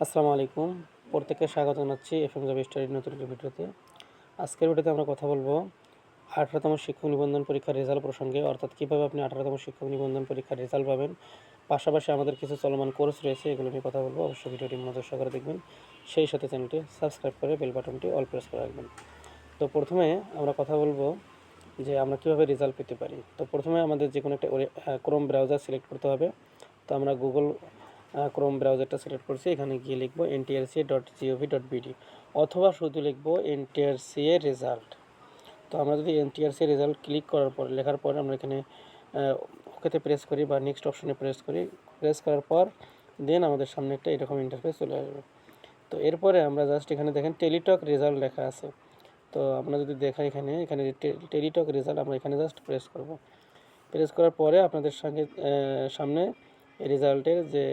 আসসালামু আলাইকুম। প্রত্যেককে স্বাগত জানাচ্ছি এফএম জব স্টাডির নতুন ভিডিওতে। আজকের ভিডিওতে আমরা কথা বলব আঠারোতম শিক্ষক নিবন্ধন পরীক্ষার রেজাল্ট প্রসঙ্গে, অর্থাৎ কীভাবে আপনি আঠারোতম শিক্ষক নিবন্ধন পরীক্ষার রেজাল্ট পাবেন। পাশাপাশি আমাদের কিছু চলমান কোর্স রয়েছে, এগুলো নিয়ে কথা বলব। অবশ্যই ভিডিওটি মনোযোগ সহকারে দেখবেন। সেই সাথে চ্যানেলটি সাবস্ক্রাইব করে বেল বাটনটি অল প্রেস করে রাখবেন। তো প্রথমে আমরা কথা বলব যে আমরা কীভাবে রেজাল্ট পেতে পারি। তো প্রথমে আমাদের যে কোনো একটা ক্রোম ব্রাউজার সিলেক্ট করতে হবে। তো আমরা গুগল ক্রোম ব্রাউজারটা সিলেক্ট করছি, এখানে গিয়ে লিখব NTRC dot GOV dot BD অথবা শুধু লিখব এনটিআরসি এর রেজাল্ট তো আমরা যদি এনটিআরসি রেজাল্ট ক্লিক করার পর, লেখার পর আমরা এখানে ওকেতে প্রেস করি বা নেক্সট অপশনে প্রেস করি। প্রেস করার পর দেন আমাদের সামনে একটা এরকম ইন্টারফেস চলে আসবে। তো এরপরে আমরা জাস্ট এখানে দেখেন টেলিটক রেজাল্ট লেখা আছে। তো আমরা যদি দেখা এখানে এখানে টেলিটক রেজাল্ট আমরা এখানে জাস্ট প্রেস করব। প্রেস করার পরে আপনাদের সঙ্গে সামনে রেজাল্টের যে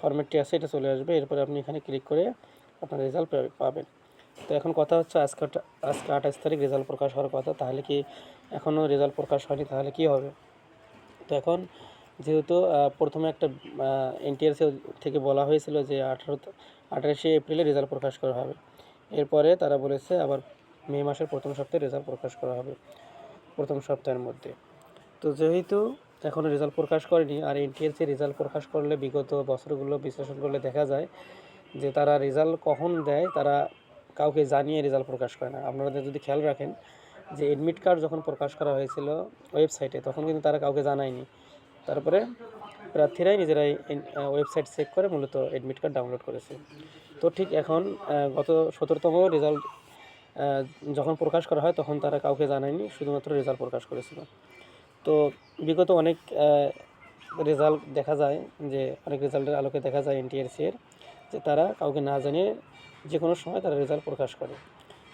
ফরম্যাটটি আছে এটা চলে আসবে। এরপরে আপনি এখানে ক্লিক করে আপনার রেজাল্ট পাবেন। তো এখন কথা হচ্ছে আজকে আজকে আঠাশ তারিখ রেজাল্ট প্রকাশ হওয়ার কথা। তাহলে কি এখনও রেজাল্ট প্রকাশ হয়নি? তাহলে কি হবে? তো এখন যেহেতু প্রথমে একটা এনটিআরসি থেকে বলা হয়েছিল যে আঠারো, আঠাশে এপ্রিলে রেজাল্ট প্রকাশ করা হবে। এরপরে তারা বলেছে আবার মে মাসের প্রথম সপ্তাহে রেজাল্ট প্রকাশ করা হবে, প্রথম সপ্তাহের মধ্যে। তো যেহেতু এখনও রেজাল্ট প্রকাশ করেনি। আর এনটিএসসি রেজাল্ট প্রকাশ করলে বিগত বছরগুলো বিশ্লেষণ করলে দেখা যায় যে তারা রেজাল্ট কখন দেয় তারা কাউকে জানিয়ে রেজাল্ট প্রকাশ করে না। আপনারা যদি খেয়াল রাখেন যে এডমিট কার্ড যখন প্রকাশ করা হয়েছিল ওয়েবসাইটে তখন কিন্তু তারা কাউকে জানায়নি। তারপরে প্রার্থীরাই নিজেরাই ওয়েবসাইট চেক করে মূলত এডমিট কার্ড ডাউনলোড করেছে। তো ঠিক এখন গত সতেরোতম রেজাল্ট যখন প্রকাশ করা হয় তখন তারা কাউকে জানায়নি, শুধুমাত্র রেজাল্ট প্রকাশ করেছিল। তো বিগত অনেক রেজাল্ট দেখা যায় যে, অনেক রেজাল্টের আলোকে দেখা যায় এনটিআরসি এর, যে তারা কাউকে না জানিয়ে যে কোনো সময় তারা রেজাল্ট প্রকাশ করে।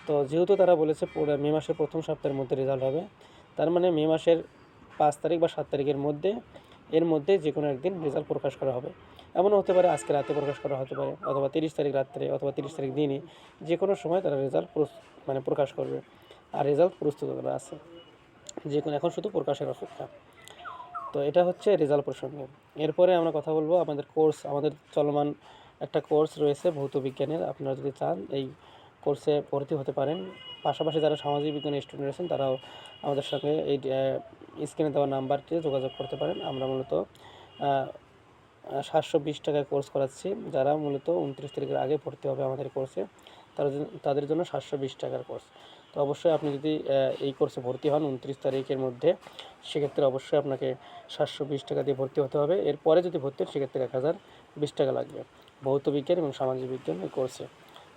তো যেহেতু তারা বলেছে মে মাসের প্রথম সপ্তাহের মধ্যে রেজাল্ট হবে, তার মানে মে মাসের পাঁচ তারিখ বা সাত তারিখের মধ্যে, এর মধ্যে যে কোনো একদিন রেজাল্ট প্রকাশ করা হবে। এমনও হতে পারে আজকে রাতে প্রকাশ করা হতে পারে, অথবা তিরিশ তারিখ রাত্রে অথবা তিরিশ তারিখ দিনে যে কোনো সময় তারা রেজাল্ট মানে প্রকাশ করবে। আর রেজাল্ট প্রস্তুত করা আছে। যে কোনো এখন শুধু প্রকাশের অপেক্ষা। তো এটা হচ্ছে রেজাল্ট প্রসঙ্গে। এরপরে আমরা কথা বলব আমাদের কোর্স আমাদের চলমান একটা কোর্স রয়েছে ভৌত বিজ্ঞানের। আপনারা যদি চান এই কোর্সে ভর্তি হতে পারেন। পাশাপাশি যারা সামাজিক বিজ্ঞানের স্টুডেন্ট রয়েছেন তারাও আমাদের সঙ্গে এই স্ক্রিনে দেওয়া নাম্বারটি যোগাযোগ করতে পারেন। আমরা মূলত সাতশো বিশ টাকায় কোর্স করাচ্ছি। যারা মূলত উনত্রিশ তারিখের আগে ভর্তি হবে আমাদের কোর্সে তারা তাদের জন্য সাতশো বিশ টাকার কোর্স তো অবশ্যই আপনি যদি এই কোর্সে ভর্তি হন উনত্রিশ তারিখের মধ্যে, সেক্ষেত্রে অবশ্যই আপনাকে সাতশো বিশ টাকা দিয়ে ভর্তি হতে হবে। এরপরে যদি ভর্তি হন, সেক্ষেত্রে এক হাজার বিশ টাকা লাগবে। ভৌত বিজ্ঞান এবং সামাজিক বিজ্ঞান এই কোর্সে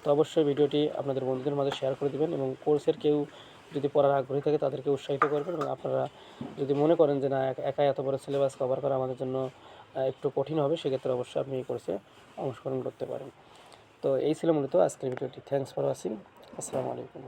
তো অবশ্যই ভিডিওটি আপনাদের বন্ধুদের মাঝে শেয়ার করে দেবেন এবং কোর্সের কেউ যদি পড়ার আগ্রহী থাকে, তাদেরকে উৎসাহিত করবেন এবং আপনারা যদি মনে করেন যে, না, একা এত বড় সিলেবাস কভার করা আমাদের জন্য একটু কঠিন হবে, সেক্ষেত্রে অবশ্যই আপনি এই কোর্সে অংশগ্রহণ করতে পারেন। তো এই ছিল মূলত আজকের ভিডিওটি। থ্যাংকস ফর ওয়াচিং আসসালামু আলাইকুম।